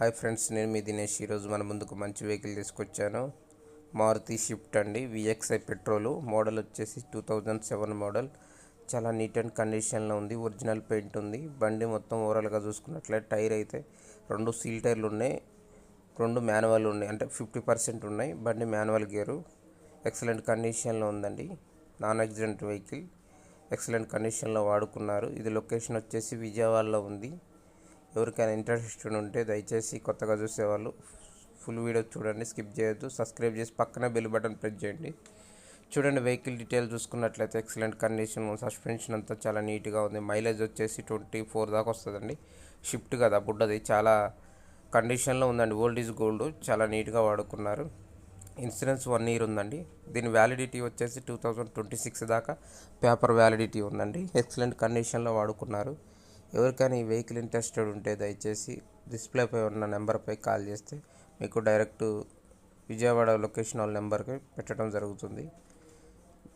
Hi friends నేను మీ దినేష్. ఈరోజు మన ముందుకు మంచి వెహికల్ తీసుకొచ్చాను. మారుతి షిఫ్ట్ అండి. విఎక్స్ఐ పెట్రోలు మోడల్ వచ్చేసి టూ థౌజండ్ సెవెన్ మోడల్. చాలా నీట్ అండ్ కండిషన్లో ఉంది. ఒరిజినల్ పెయింట్ ఉంది. బండి మొత్తం ఓవరాల్గా చూసుకున్నట్లయితే టైర్ అయితే రెండు సీల్ టైర్లు ఉన్నాయి. రెండు మాన్యువల్ ఉన్నాయి. అంటే ఫిఫ్టీ పర్సెంట్ ఉన్నాయి. బండి మాన్యువల్ గేరు ఎక్సలెంట్ కండిషన్లో ఉందండి. నాన్ యాక్సిడెంట్ వెహికల్ ఎక్సలెంట్ కండిషన్లో వాడుకున్నారు. ఇది లొకేషన్ వచ్చేసి విజయవాడలో ఉంది. ఎవరికైనా ఇంట్రెస్టెడ్ ఉంటే దయచేసి కొత్తగా చూసేవాళ్ళు ఫుల్ వీడియో చూడండి స్కిప్ చేయొద్దు. సబ్స్క్రైబ్ చేసి పక్కనే బెల్ బటన్ ప్రెస్ చేయండి. చూడండి వెహికల్ డీటెయిల్ చూసుకున్నట్లయితే ఎక్సలెంట్ కండిషన్ సస్పెన్షన్ అంతా చాలా నీట్గా ఉంది. మైలేజ్ వచ్చేసి ట్వంటీ ఫోర్ దాకా వస్తుందండి. షిఫ్ట్ కదా బుడ్డది. చాలా కండిషన్లో ఉందండి. ఓల్డ్ ఈజ్ గోల్డ్ చాలా నీట్గా వాడుకున్నారు. ఇన్సూరెన్స్ వన్ ఇయర్ ఉందండి. దీని వ్యాలిడిటీ వచ్చేసి టూ థౌజండ్ ట్వంటీ సిక్స్ దాకా. పేపర్ వ్యాలిడిటీ ఉందండి. ఎక్సలెంట్ కండిషన్లో వాడుకున్నారు. ఎవరికైనా ఈ వెహికల్ ఇంట్రెస్టెడ్ ఉంటే దయచేసి డిస్ప్లేపై ఉన్న నెంబర్పై కాల్ చేస్తే మీకు డైరెక్ట్ విజయవాడ లొకేషన్ వాళ్ళ నెంబర్కి పెట్టడం జరుగుతుంది.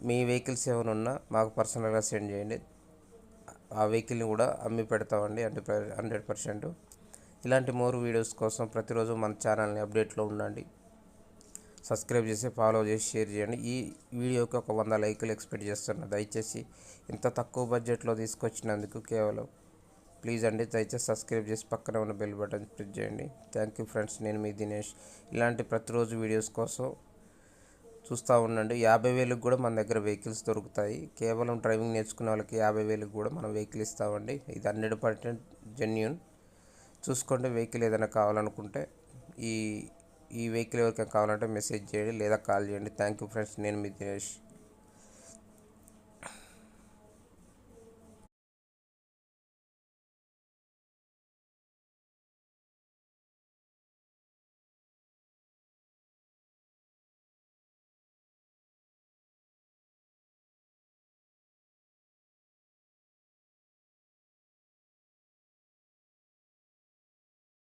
మీ వెహికల్స్ ఏమైనా ఉన్నా మాకు పర్సనల్గా సెండ్ చేయండి. ఆ వెహికల్ని కూడా అమ్మి పెడతామండి హండ్రెడ్ హండ్రెడ్ పర్సెంట్. ఇలాంటి మోర్ వీడియోస్ కోసం ప్రతిరోజు మన ఛానల్ని అప్డేట్లో ఉండండి. సబ్స్క్రైబ్ చేసి ఫాలో చేసి షేర్ చేయండి. ఈ వీడియోకి ఒక వంద లైకులు ఎక్స్పెక్ట్ చేస్తున్నా దయచేసి ఇంత తక్కువ బడ్జెట్లో తీసుకొచ్చినందుకు కేవలం ప్లీజ్ అండి దయచేసి సబ్స్క్రైబ్ చేసి పక్కన ఉన్న బెల్ బటన్ ప్రెస్ చేయండి. థ్యాంక్ యూ ఫ్రెండ్స్ నేను మీ దినేష్. ఇలాంటి ప్రతిరోజు వీడియోస్ కోసం చూస్తూ ఉండండి. యాభై వేలకు కూడా మన దగ్గర వెహికల్స్ దొరుకుతాయి. కేవలం డ్రైవింగ్ నేర్చుకునే వాళ్ళకి యాభై వేలకు కూడా మనం వెహికల్ ఇస్తామండి. ఇది హండ్రెడ్ పర్సెంట్ జెన్యున్. చూసుకోండి వెహికల్ ఏదైనా కావాలనుకుంటే. ఈ ఈ వెహికల్ ఎవరికైనా కావాలంటే మెసేజ్ చేయండి లేదా కాల్ చేయండి. థ్యాంక్ యూ ఫ్రెండ్స్ నేను మీ దినేష్.